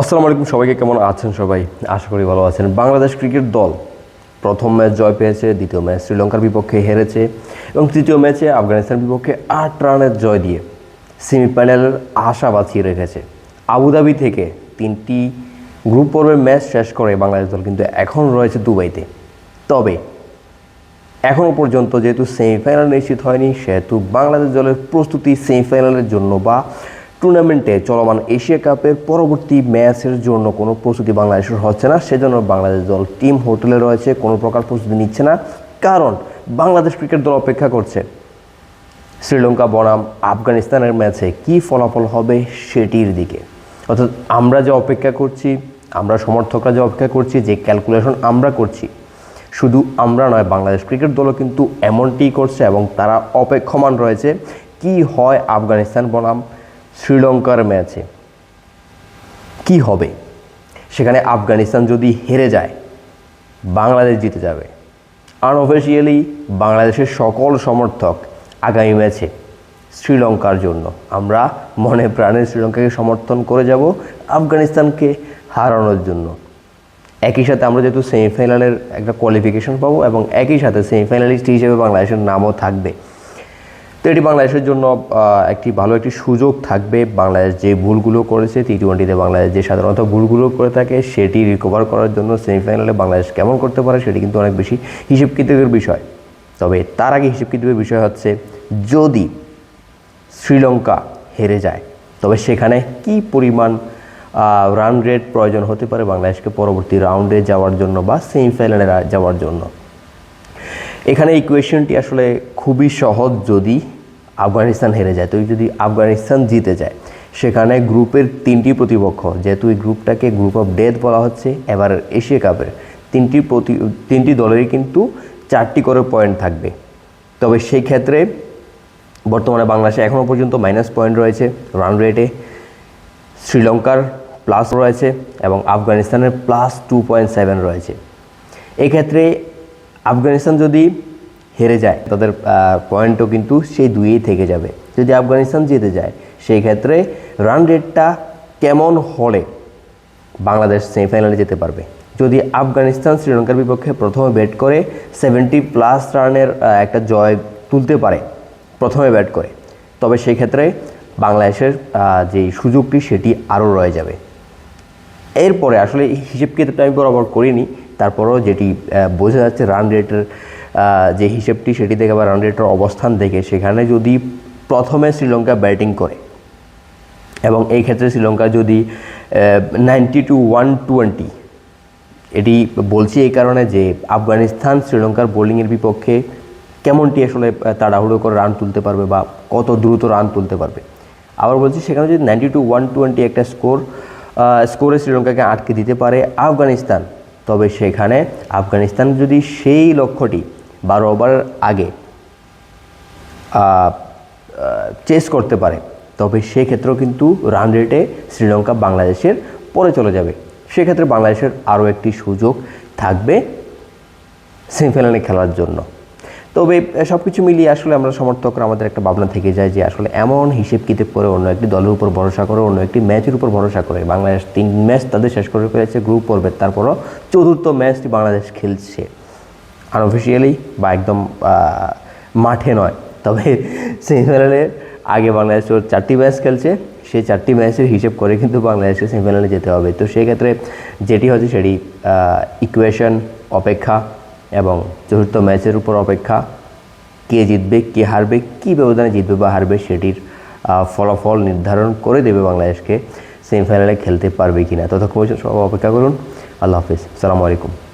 আসসালামু আলাইকুম, সবাইকে কেমন আছেন সবাই? আশা করি ভালো আছেন। বাংলাদেশ ক্রিকেট দল প্রথম ম্যাচ জয় পেয়েছে, দ্বিতীয় ম্যাচ শ্রীলঙ্কার বিপক্ষে হেরেছে এবং তৃতীয় ম্যাচে আফগানিস্তান বিপক্ষে আট রানের জয় দিয়ে সেমিফাইনালের আশা বাঁচিয়ে রেখেছে। আবুধাবি থেকে তিনটি গ্রুপ পর্বের ম্যাচ শেষ করে বাংলাদেশ দল কিন্তু এখন রয়েছে দুবাইতে। তবে এখনও পর্যন্ত যেহেতু সেমিফাইনাল নিশ্চিত হয়নি, সেহেতু বাংলাদেশ দলের প্রস্তুতি সেমিফাইনালের জন্য বা টুর্নামেন্টে চলমান এশিয়া কাপের পরবর্তী ম্যাচের জন্য কোনো প্রস্তুতি বাংলাদেশের হচ্ছে না। সেজন্য বাংলাদেশ দল টিম হোটেলে রয়েছে, কোনো প্রকার প্রস্তুতি নিচ্ছে না। কারণ বাংলাদেশ ক্রিকেট দল অপেক্ষা করছে। শ্রীলঙ্কা, বনাম, আফগানিস্তানের ম্যাচে কি ফলাফল হবে সেটির দিকে। অর্থাৎ আমরা যে অপেক্ষা করছি, আমরা সমর্থকরা যে অপেক্ষা করছি, যে ক্যালকুলেশন আমরা করছি, শুধু আমরা নয়, বাংলাদেশ ক্রিকেট দলও কিন্তু এমনটিই করছে এবং তারা অপেক্ষমান রয়েছে। কি হয় আফগানিস্তান, বনাম? শ্রীলঙ্কার ম্যাচে কি হবে? সেখানে আফগানিস্তান যদি হেরে যায়, বাংলাদেশ জিতে যাবে। আনঅফিসিয়ালি বাংলাদেশের সকল সমর্থক আগামী ম্যাচে শ্রীলঙ্কার জন্য। আমরা মনে প্রাণে শ্রীলঙ্কাকে সমর্থন করে যাব, আফগানিস্তানকে হারানোর জন্য। একই সাথে আমরা যেহেতু সেমিফাইনালের একটা কোয়ালিফিকেশন পাবো এবং একই সাথে সেমিফাইনালিস্ট হিসেবে বাংলাদেশের নামও থাকবে। তো এটি বাংলাদেশের জন্য একটি ভালো একটি সুযোগ থাকবে। বাংলাদেশ যে ভুলগুলো করেছে টি টোয়েন্টিতে বাংলাদেশ যে সাধারণত ভুলগুলো করে থাকে, সেটি রিকভার করার জন্য সেমিফাইনালে বাংলাদেশ কেমন করতে পারে সেটি কিন্তু অনেক বেশি হিসেব বিষয়। তবে তার আগে হিসেব বিষয় হচ্ছে, যদি শ্রীলঙ্কা হেরে যায়, তবে সেখানে কি পরিমাণ রান রেট প্রয়োজন হতে পারে বাংলাদেশকে পরবর্তী রাউন্ডে যাওয়ার জন্য বা সেমিফাইনালে যাওয়ার জন্য? এখানে এই ইকুয়েশনটি আসলে খুবই সহজ যদি আফগানিস্তান হেরে যায়। তুই যদি আফগানিস্তান জিতে যায়, সেখানে গ্রুপের তিনটি প্রতিপক্ষ যেহেতু এই গ্রুপটাকে গ্রুপ অফ ডেথ বলা হচ্ছে, এবার এশিয়া কাপের, তিনটি প্রতি, তিনটি দলেরই কিন্তু চারটি করে পয়েন্ট থাকবে। তবে সেই ক্ষেত্রে বর্তমানে বাংলাদেশে এখনও পর্যন্ত মাইনাস পয়েন্ট রয়েছে রান রেটে শ্রীলঙ্কার প্লাস রয়েছে এবং আফগানিস্তানের প্লাস টু পয়েন্ট সেভেন রয়েছে। এক্ষেত্রে আফগানিস্তান যদি হেরে যায়। তাদের পয়েন্টও কিন্তু সেই দুইয়েই থেকে যাবে। যদি আফগানিস্তান জিতে যায়, সেই ক্ষেত্রে রান রেটটা কেমন হলে বাংলাদেশ সেমিফাইনালে যেতে পারবে? যদি আফগানিস্তান শ্রীলঙ্কার বিপক্ষে প্রথমে ব্যাট করে সেভেন্টি প্লাস রানের একটা জয় তুলতে পারে, প্রথমে ব্যাট করে, তবে সেই ক্ষেত্রে বাংলাদেশের যে সুযোগটি সেটি আরও রয়ে যাবে। এরপরে আসলে হিসেব কিতাবটা আমি বরাবর করিনি, তারপরেও যেটি বোঝা যাচ্ছে রান রেটের যে হিসেবটি সেটি দেখে বা রান অবস্থান দেখে, সেখানে যদি প্রথমে শ্রীলঙ্কা ব্যাটিং করে এবং এই ক্ষেত্রে শ্রীলঙ্কা যদি নাইনটি টু ওয়ান টোয়েন্টি এটি বলছি এই কারণে যে আফগানিস্তান শ্রীলঙ্কার বোলিংয়ের বিপক্ষে কেমনটি আসলে তাড়াহুড়ো করে রান তুলতে পারবে বা কত দ্রুত রান তুলতে পারবে? আবার বলছি সেখানে যদি নাইনটি টু ওয়ান টোয়েন্টি একটা স্কোর স্কোরে শ্রীলঙ্কাকে আটকে দিতে পারে আফগানিস্তান, তবে সেখানে আফগানিস্তান যদি সেই লক্ষ্যটি বারো ওভারের আগে চেস করতে পারে। তবে সেক্ষেত্রেও কিন্তু রান রেটে শ্রীলঙ্কা বাংলাদেশের পরে চলে যাবে। সেক্ষেত্রে বাংলাদেশের আরও একটি সুযোগ থাকবে সেমিফাইনালে খেলার জন্য। তবে সব কিছু মিলিয়ে আসলে আমরা সমর্থকরা আমাদের একটা ভাবনা থেকে যায় যে আসলে এমন হিসেব কিতাব করে অন্য একটি দলের উপর ভরসা করে, অন্য একটি ম্যাচের উপর ভরসা করে। বাংলাদেশ তিন ম্যাচ তাদের শেষ করে ফেলেছে গ্রুপ পর্বের। তারপরও চতুর্থ ম্যাচটি বাংলাদেশ খেলছে। আনঅফিসিয়ালি বা একদম মাঠে নয়। তবে সেমিফাইনালে আগে বাংলাদেশ ওর চারটি ম্যাচ খেলছে সেই চারটি ম্যাচের হিসেব করে কিন্তু বাংলাদেশকে সেমিফাইনালে যেতে হবে। তো সেই ক্ষেত্রে যেটি হচ্ছে সেটি ইকুয়েশন অপেক্ষা এবং চতুর্থ ম্যাচের উপর অপেক্ষা। কে জিতবে, কে হারবে, কী ব্যবধানে জিতবে বা হারবে সেটির ফলাফল নির্ধারণ করে দেবে বাংলাদেশকে সেমিফাইনালে খেলতে পারবে কি না ততক্ষণ সব অপেক্ষা করুন। আল্লাহ হাফিজ। সালামু আলাইকুম।